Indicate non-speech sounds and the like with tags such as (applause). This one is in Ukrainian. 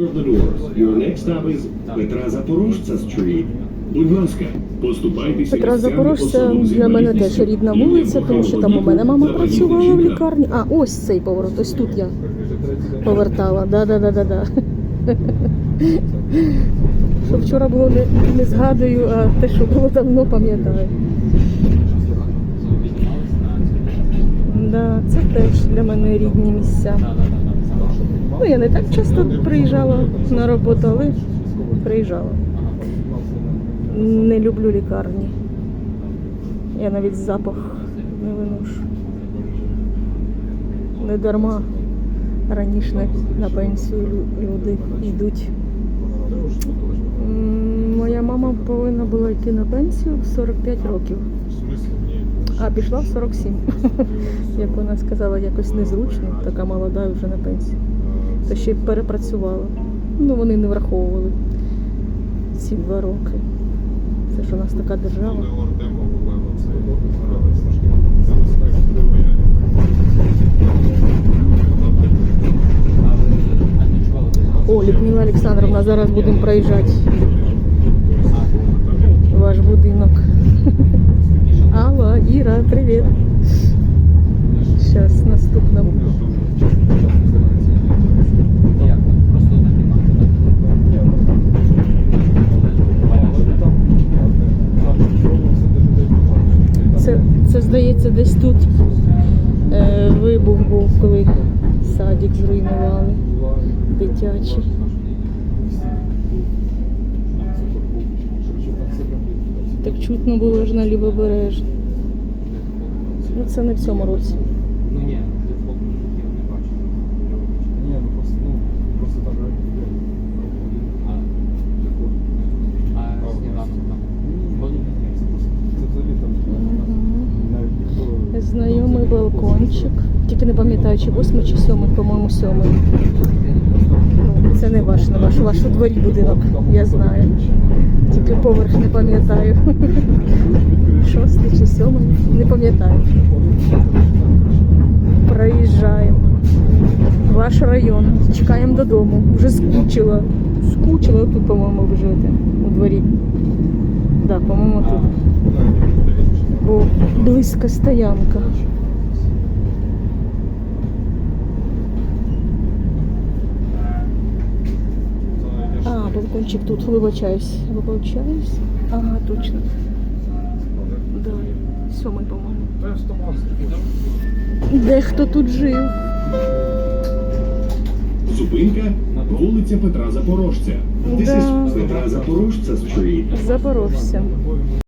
of the doors. Your next stop is Петра Запорожця Street. Будь ласка, поступайтеся Петра Запорожця для мене теж рідна вулиця, тому що там у мене мама працювала в лікарні. А, ось цей поворот, ось тут я повертала. Да, да, да, да, да. Що вчора було не, не згадую, а те, що було давно, пам'ятаю. Да, це теж для мене рідні місця. Ну, я не так часто приїжджала на роботу, але приїжджала. Не люблю лікарні. Я навіть запах не виношу. Не дарма раніше на- пенсію люди йдуть. Моя мама повинна була йти на пенсію в 45 років, а пішла в 47. (laughs) Як вона сказала, якось незручно, така молода вже на пенсії. Та ще й перепрацювала. Ну, вони не враховували ці два роки. Це ж у нас така держава. О, Людмила Олександровна, зараз будемо проїжджати ваш будинок. Алло, Іра, привіт. Зараз наступному. Це, це здається, десь тут е, вибух був, коли садик зруйнували дитячий. Так чутно було ж на лівобережжі. Ну це не в цьому році. Ну ні, я фото життя не бачу. Ні, ну просто, ну, просто так. А, а сніданок там. Ні, ні, це просто, це взагалі там Мгм. навіть ніхто... Знайомий балкончик. Тільки не пам'ятаю, чи восьмий, чи сьомий, по-моєму, сьомий. Ну, це не ваш, не ваш, ваш у дворі будинок, я знаю. Тільки поверх не пам'ятаю. (laughs) Шостий чи сьомий, не пам'ятаю. Проїжджаємо. Ваш район. Чекаємо додому. Вже скучила. Скучила тут, по-моєму, ви у дворі. Так, да, по-моєму, тут. Бо близька стоянка. А, балкончик тут, вибачаюсь. Вибачаюсь. Ага, точно. Да. Сьомий, по-моєму. Дехто тут жив. Зупинка вулиця Петра Запорожця. Да. Петра Запорожця Запорожця.